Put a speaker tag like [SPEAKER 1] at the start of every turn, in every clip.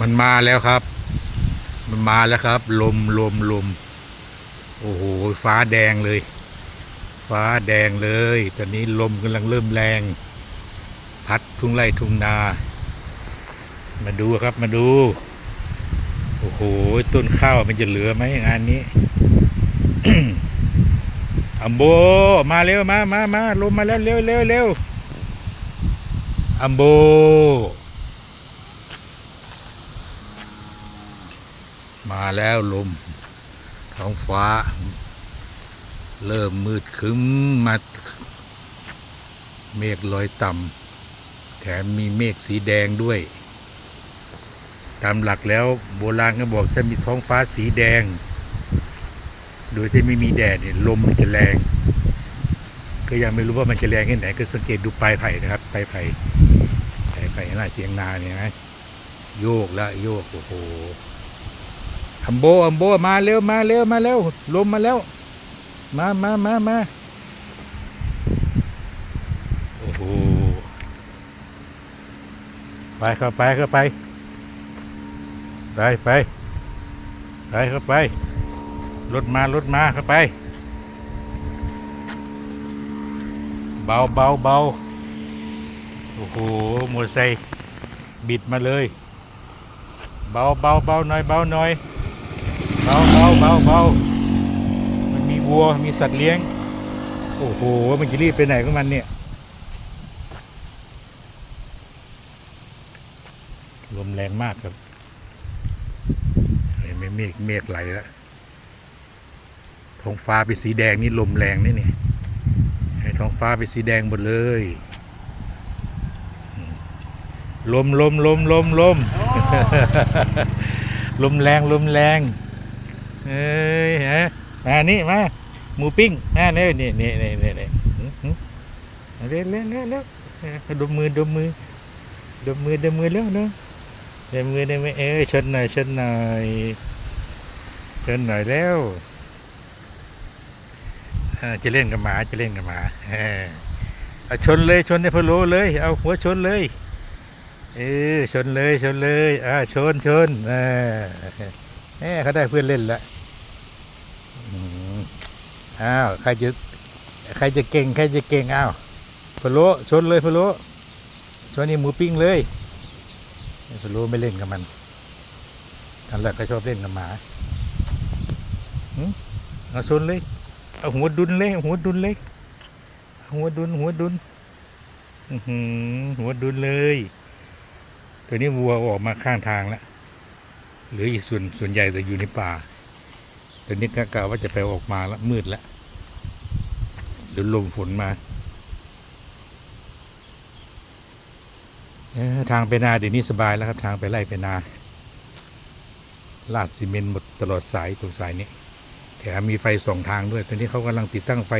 [SPEAKER 1] มันมาแล้วครับ มันมาแล้วครับ ลมลมลมโอ้โหฟ้าแดงเลย ฟ้าแดงเลย ตอนนี้ลมกำลังเริ่มแรง พัดทุ่งไร่ทุ่งนา มาดูครับมาดู โอ้โห ต้นข้าวมันจะเหลือไหมงานนี้อัมโบมาเร็วมามามาลมมาแล้วเร็วเร็วเร็วอัมโบ มาแล้วลม ท้องฟ้า เริ่มมืดครึ้มมาเมฆลอยต่ำแถมมีเมฆสีแดงด้วย ตามหลักแล้วโบราณก็บอกถ้ามีท้องฟ้าสีแดง โดยที่ไม่มีแดดเนี่ยลมมันจะแรง ก็ยังไม่รู้ว่ามันจะแรงแค่ไหน ก็สังเกตดูปลายไผ่นะครับปลายไผ่ปลายไผ่หน้าเชียงนาเนี่ยนะโยกแล้วโยกโอ้โห อัมโบอัมโบมาเร็วมาเร็วมาเร็วลมมาแล้ว มามามามาโอ้โหไปเข้าไปเข้าไปไปไปไปเข้าไปรถมารถมาเข้าไป เบาเบาเบาโอ้โหมอเตอร์ไซค์บิดมาเลย เบาเบาเบาหน่อยเบาหน่อย เบาเบาเบาเบามันมีวัวมีสัตว์เลี้ยง โอ้โห มันจะรีบไปไหนของมันเนี่ย ลมแรงมากครับเห็นไหมเมฆเมฆไหลแล้วท้องฟ้าเป็นสีแดงนี่ลมแรงนี่นี่ให้ท้องฟ้าเป็นสีแดงหมดเลยอืมลมลมลมลมลมลมแรงลมแรง เอ้ยฮะมานี่มาหมูปิ้งมาเนี่นี่นี่นี่นี่เร็วเร็วเร็วเร็วเอ้ยดมมือดมมือดมมือดมมือเร็วเร็วดมมือดมมือเอ้ยชนหน่อยชนหน่อยชนหน่อยแล้วจะเล่นกับหมาจะเล่นกับหมาเออเอาชนเลยชนในพะโลเลย เอาหัวชนเลยเออชนเลยชนเลยอ่าชนชนอ่า แหมเขาได้เพื่อนเล่นและอืมอ้าวใครจะใครจะเก่งใครจะเก่งอ้าวพะโลชนเลยพะโลชนนี่หมูปิ้งเลยพะโลไม่เล่นกับมันทันแหละก็ชอบเล่นกับหมาเอาชนเลยเอาหัวดุนเลยหัวดุนเลยหัวดุนหัวดุนอื้อหือหัวดุนเลยตัวนี้วัวออกมาข้างทางแล้ว หลืออีกส่วนส่วนใหญ่จะอยู่ในป่าตัวนี้ก็กะว่าจะไปออกมาล้วมืดแล้วเดี๋ยวลมฝนมาทางไปนาเดี๋ยวนี้สบายแล้วครับทางไปไล่ไปนา ลาดซีเมนต์หมดตลอดสายตรงสายนี้แถมมีไฟสองทางด้วย ตอนนี้เขากำลังติดตั้งไฟ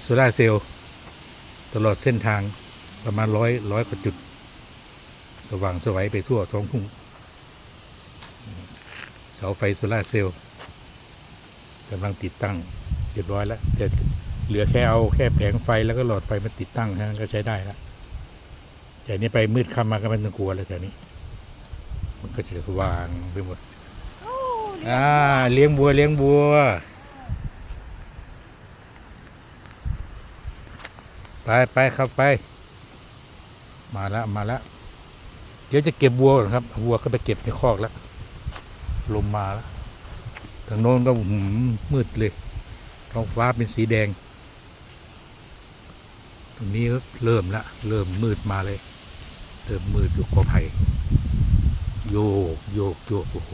[SPEAKER 1] โซลาเซลล์ตลอดเส้นทางประมาณร้อยร้อยกว่าจุด สว่างสวัยไปทั่วท้องทุ่งาไฟโซลาเซลล์กำลังติดตั้งเรียบร้อยแล้วแต่เหลือแค่เอาแค่แผงไฟแล้วก็หลอดไฟมาติดตั้งค่นั้นก็ใช้ได้แล้วแต่นี้ไปมืดค่ำมาก็ไม่ต้องกลัวแล้วแต่นี้ มันก็จะสว่างไปหมดอ่าเลี้ยงบัวเลี้ยงบัวไปไปเข้าไป มาแล้วมาแล้วเดี๋ยวจะเก็บวัวก่อนครับวัวก็ไปเก็บในคอกแล้ว ลมมาแล้วทางโน้นก็หืมมืดเลยท้องฟ้าเป็นสีแดง ตรงนี้ก็เริ่มละ เริ่มมืดมาเลย เริ่มมืดอยู่กอไผ่โยกโยกโยกโอ้โห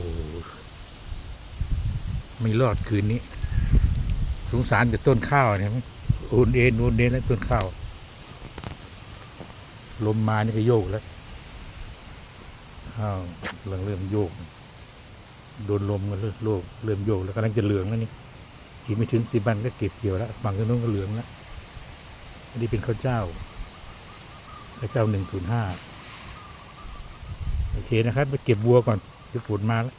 [SPEAKER 1] ไม่รอดคืนนี้ สงสารแต่ต้นข้าวเนี่ยโอนเอ็นโอนเอ็นแล้วต้นข้าว ลมมานี่ก็โยกแล้วอ้าวเริ่มเริ่มโยก โดนลมกันเริ่มโยกเริ่มโยกแล้วกำลังจะเหลืองแล้วนี่อีกไม่ถึงสิบวันก็เก็บเกี่ยวแล้วฝั่งทางโน้นก็เหลืองแล้วอันนี้เป็นข้าวเจ้าข้าวเจ้าหนึ่งศูนย์ห้าโอเคนะครับ ไปเก็บบัวก่อนเดี๋ยวฝนมาแล้ว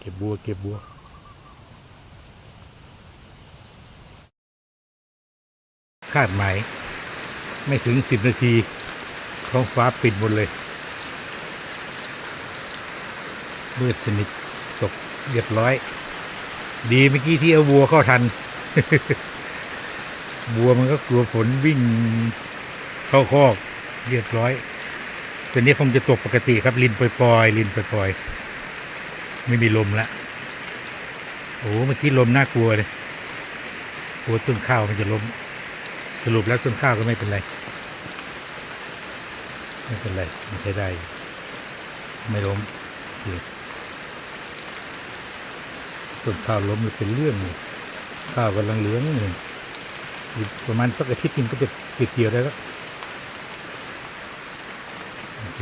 [SPEAKER 1] เก็บบัว เก็บบัวคาดหมาย ไม่ถึงสิบนาทีท้องฟ้าปิดหมดเลย มืดสนิทตกเรียบร้อย ดีเมื่อกี้ที่เอาวัวเข้าทัน วัวมันก็กลัวฝนวิ่งเข้าคอกเรียบร้อย ตัวนี้คงจะตกปกติครับ ลินปล่อยๆลินปล่อยๆไม่มีลมละโอ้เมื่อกี้ลมน่ากลัวเลยกลัวต้นข้าวมันจะล้มสรุปแล้วต้นข้าวก็ไม่เป็นไร ไม่เป็นไรมันใช้ได้ ไม่ล้มโอเค ต้นข้าวล้มเป็นเรื่องข้าวกำลังเหลืองนี่ประมาณสักอาทิตย์นึงก็จะติดเกี่ยวได้แล้วโอเค